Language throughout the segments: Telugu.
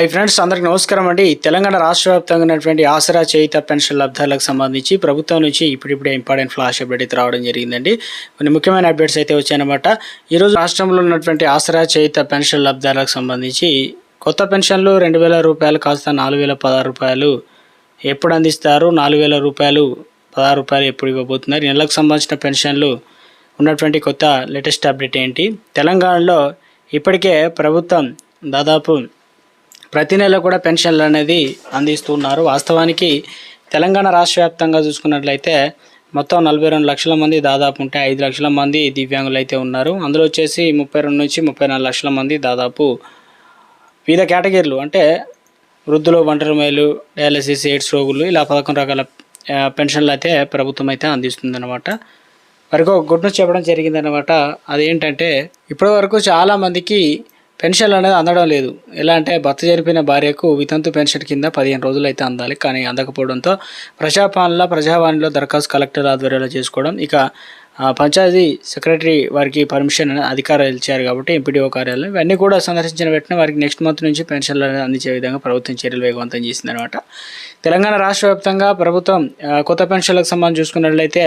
హై ఫ్రెండ్స్ అందరికి నమస్కారం అండి. తెలంగాణ రాష్ట్ర వ్యాప్తంగా ఉన్నటువంటి ఆసరా చేయిత పెన్షన్ లబ్ధాలకు సంబంధించి ప్రభుత్వం నుంచి ఇప్పుడిప్పుడే ఇంపార్టెంట్ ఫ్లాష్ అప్డేట్ అయితే రావడం జరిగిందండి. కొన్ని ముఖ్యమైన అప్డేట్స్ అయితే వచ్చాయన్నమాట. ఈరోజు రాష్ట్రంలో ఉన్నటువంటి ఆసరా చేయిత పెన్షన్ లబ్ధాలకు సంబంధించి కొత్త పెన్షన్లు రెండు వేల రూపాయలు కాస్త నాలుగు వేల పదహారు రూపాయలు ఎప్పుడు అందిస్తారు? నాలుగు వేల రూపాయలు పదహారు రూపాయలు ఎప్పుడు ఇవ్వబోతున్నారు? నెలకు సంబంధించిన పెన్షన్లు ఉన్నటువంటి కొత్త లేటెస్ట్ అప్డేట్ ఏంటి? తెలంగాణలో ఇప్పటికే ప్రభుత్వం దాదాపు ప్రతి నెల కూడా పెన్షన్లు అనేది అందిస్తున్నారు. వాస్తవానికి తెలంగాణ రాష్ట్ర వ్యాప్తంగా చూసుకున్నట్లయితే మొత్తం నలభై రెండు లక్షల మంది దాదాపు ఉంటే ఐదు లక్షల మంది దివ్యాంగులు అయితే ఉన్నారు. అందులో వచ్చేసి ముప్పై రెండు నుంచి ముప్పై నాలుగు లక్షల మంది దాదాపు వివిధ కేటగిరీలు అంటే వృద్ధులు ఒంటరి మేలు డయాలసిస్ ఎయిడ్స్ రోగులు ఇలా పదకొండు రకాల పెన్షన్లు అయితే ప్రభుత్వం అయితే అందిస్తుందన్నమాట. వారికి గుడ్ న్యూస్ చెప్పడం జరిగిందనమాట అదేంటంటే ఇప్పటి వరకు చాలామందికి పెన్షన్లు అనేది అందడం లేదు. ఎలా అంటే భర్త జరిపిన భార్యకు వితంతు పెన్షన్ కింద పదిహేను రోజులు అయితే అందాలి. కానీ అందకపోవడంతో ప్రజాపాలన ప్రజావాణిలో దరఖాస్తు కలెక్టర్ ఆధ్వర్యంలో చేసుకోవడం ఇక పంచాయతీ సెక్రటరీ వారికి పర్మిషన్ అధికారాలు ఇచ్చారు కాబట్టి ఎంపీడీఓ కార్యాలయం. ఇవన్నీ కూడా సందర్శించిన వెంటనే వారికి నెక్స్ట్ మంత్ నుంచి పెన్షన్లు అనేది అందించే విధంగా ప్రభుత్వం చర్యలు వేగవంతం చేసిందనమాట తెలంగాణ రాష్ట్ర వ్యాప్తంగా ప్రభుత్వం కొత్త పెన్షన్లకు సంబంధించి చూసుకున్నట్లయితే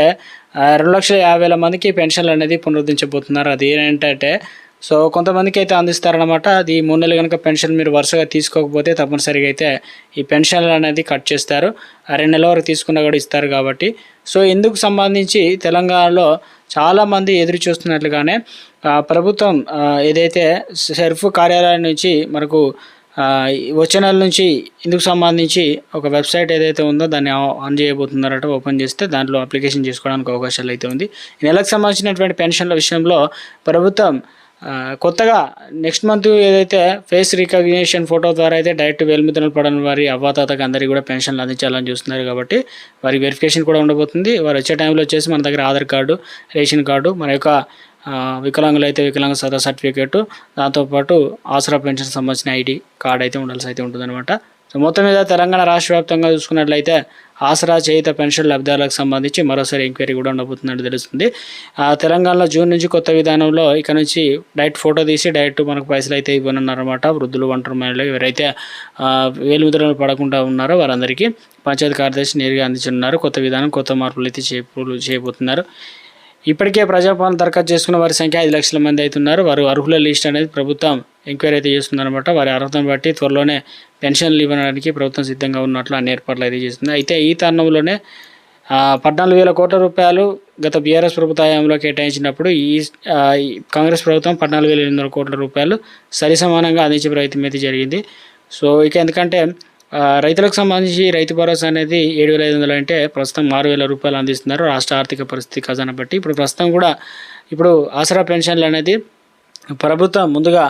రెండు లక్షల యాభై వేల మందికి పెన్షన్లు అనేది పునరుద్ధరించబోతున్నారు. అది ఏంటంటే సో కొంతమందికి అయితే అందిస్తారనమాట అది మూడు నెలలు కనుక పెన్షన్ మీరు వరుసగా తీసుకోకపోతే తప్పనిసరిగా అయితే ఈ పెన్షన్లు అనేది కట్ చేస్తారు. ఆ రెండు నెలల వరకు తీసుకున్నా కూడా ఇస్తారు కాబట్టి. సో ఇందుకు సంబంధించి తెలంగాణలో చాలామంది ఎదురు చూస్తున్నట్లుగానే ప్రభుత్వం ఏదైతే సెర్ఫ్ కార్యాలయం నుంచి మనకు వచ్చే నెల నుంచి ఇందుకు సంబంధించి ఒక వెబ్సైట్ ఏదైతే ఉందో దాన్ని ఆ- ఆన్ చేయబోతున్నారట ఓపెన్ చేస్తే దాంట్లో అప్లికేషన్ చేసుకోవడానికి అవకాశాలు అయితే ఉంది. ఈ నెలకు సంబంధించినటువంటి పెన్షన్ల విషయంలో ప్రభుత్వం కొత్తగా నెక్స్ట్ మంత్ ఏదైతే ఫేస్ రికగ్నిషన్ ఫోటో ద్వారా అయితే డైరెక్ట్ వేలుముద్రలు పడని వారి అవ్వాతాతకు అందరికీ కూడా పెన్షన్లు అందించాలని చూస్తున్నారు కాబట్టి వారి వెరిఫికేషన్ కూడా ఉండబోతుంది. వారు వచ్చే టైంలో వచ్చేసి మన దగ్గర ఆధార్ కార్డు రేషన్ కార్డు మన యొక్క వికలాంగులు అయితే వికలాంగ సదా సర్టిఫికేటు దాంతోపాటు ఆసరా పెన్షన్ సంబంధించిన ఐడి కార్డ్ అయితే ఉండాల్సి అయితే ఉంటుందన్నమాట. సో మొత్తం మీద తెలంగాణ రాష్ట్ర వ్యాప్తంగా చూసుకున్నట్లయితే ఆసరా చేయిత పెన్షన్ లబ్ధాలకు సంబంధించి మరోసారి ఎంక్వైరీ కూడా ఉండబోతున్నట్టు తెలుస్తుంది. ఆ, తెలంగాణలో జూన్ నుంచి కొత్త విధానంలో ఇక నుంచి డైరెక్ట్ ఫోటో తీసి డైరెక్ట్ మనకు పైసలు అయితే ఇవ్వనున్నారన్నమాట వృద్ధులు ఒంటరి మహిళలు ఎవరైతే వేలు ముద్రలు పడకుండా ఉన్నారో వారందరికీ పంచాయతీ కార్యదర్శి నేరుగా అందించనున్నారు. కొత్త విధానం కొత్త మార్పులు అయితే చేపలు చేయబోతున్నారు. ఇప్పటికే ప్రజాపాలన దరఖాస్తు చేసుకున్న వారి సంఖ్య ఐదు లక్షల మంది అవుతున్నారు. వారు అర్హుల లిస్ట్ అనేది ప్రభుత్వం ఎంక్వైరీ అయితే చేస్తుందన్నమాట. వారి అర్హతను బట్టి త్వరలోనే పెన్షన్లు ఇవ్వడానికి ప్రభుత్వం సిద్ధంగా ఉన్నట్లు అన్ని ఏర్పాట్లు అయితే చేస్తుంది. అయితే ఈ తరుణంలోనే పద్నాలుగు వేల కోట్ల రూపాయలు గత బీఆర్ఎస్ ప్రభుత్వ హయాంలో కేటాయించినప్పుడు ఈ కాంగ్రెస్ ప్రభుత్వం పద్నాలుగు వేల ఎనిమిది వందల కోట్ల రూపాయలు సరి సమానంగా అందించే ప్రయత్నం అయితే జరిగింది. సో ఇక ఎందుకంటే రైతులకు సంబంధించి రైతు భరోసా అనేది ఏడు వేల ఐదు వందలు అంటే ప్రస్తుతం ఆరు వేల రూపాయలు అందిస్తున్నారు. రాష్ట్ర ఆర్థిక పరిస్థితి ఖజానా బట్టి. ఇప్పుడు ప్రస్తుతం కూడా ఇప్పుడు ఆసరా పెన్షన్లు అనేది ప్రభుత్వం ముందుగా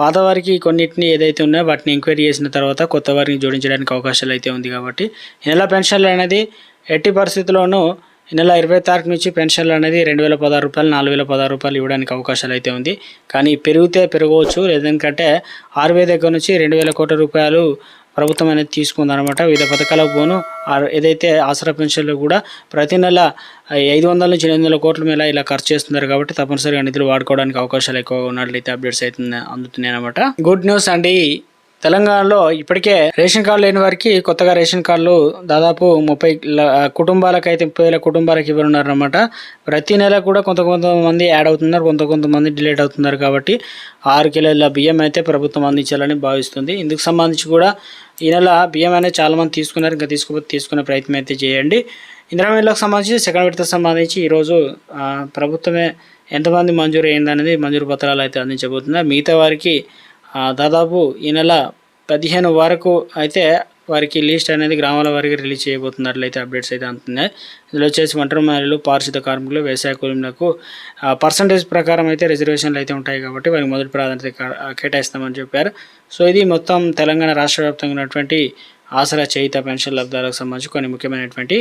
పాతవారికి కొన్నిటిని ఏదైతే ఉన్నాయో వాటిని ఎంక్వైరీ చేసిన తర్వాత కొత్త వారిని జోడించడానికి అవకాశాలు అయితే ఉంది కాబట్టి ఈ నెల పెన్షన్లు అనేది ఎట్టి పరిస్థితుల్లోనూ ఈ నెల ఇరవై తారీఖు నుంచి పెన్షన్లు అనేది రెండు వేల పదహారు రూపాయలు నాలుగు వేల పదహారు రూపాయలు ఇవ్వడానికి అవకాశాలు అయితే ఉంది. కానీ పెరిగితే పెరగవచ్చు. లేదంటే ఆరు వేల దగ్గర నుంచి రెండు వేల కోట్ల రూపాయలు ప్రభుత్వం అనేది తీసుకుందనమాట వివిధ పథకాలకు పోను ఏదైతే ఆసరా పెన్షన్లు కూడా ప్రతి నెల ఐదు వందల నుంచి ఎనిమిది వందల కోట్ల మేర ఇలా ఖర్చు చేస్తున్నారు కాబట్టి తప్పనిసరిగా నిధులు వాడుకోవడానికి అవకాశాలు ఎక్కువగా ఉన్నట్లయితే అప్డేట్స్ అయితే అందుతున్నాయి అనమాట గుడ్ న్యూస్ అండి. తెలంగాణలో ఇప్పటికే రేషన్ కార్డు లేని వారికి కొత్తగా రేషన్ కార్డులు దాదాపు ముప్పై ల- కుటుంబాలకు అయితే ముప్పై వేల కుటుంబాలకు ఇవ్వనున్నారనమాట ప్రతి నెల కూడా కొంత కొంతమంది యాడ్ అవుతున్నారు కొంత కొంతమంది డిలేట్ అవుతున్నారు కాబట్టి ఆరు కిలోల బియ్యం అయితే ప్రభుత్వం అందించాలని భావిస్తుంది. ఇందుకు సంబంధించి కూడా ఈ నెల బియ్యం అనేది చాలామంది తీసుకున్నారు. ఇంకా తీసుకోకపోతే తీసుకునే ప్రయత్నం అయితే చేయండి. ఇందిరా సంబంధించి సెకండ్ విడతకు సంబంధించి ఈరోజు ప్రభుత్వమే ఎంతమంది మంజూరు అయిందనేది మంజూరు పత్రాలు అయితే అందించబోతున్నారు. మిగతా వారికి దాదాపు ఈ నెల పదిహేను వరకు అయితే వారికి లిస్ట్ అనేది గ్రామాల వారికి రిలీజ్ చేయబోతున్నట్లయితే అప్డేట్స్ అయితే అందుతున్నాయి. ఇందులో వచ్చేసి ఒంటరి మహిళలు పారిశుద్ధ కార్మికులు వ్యవసాయ కూలీలకు పర్సంటేజ్ ప్రకారం అయితే రిజర్వేషన్లు అయితే ఉంటాయి కాబట్టి వారికి మొదటి ప్రాధాన్యత కేటాయిస్తామని చెప్పారు. సో ఇది మొత్తం తెలంగాణ రాష్ట్ర వ్యాప్తంగా ఉన్నటువంటి ఆసరా చేయిత పెన్షన్ లబ్ధాలకు సంబంధించి కొన్ని ముఖ్యమైనటువంటి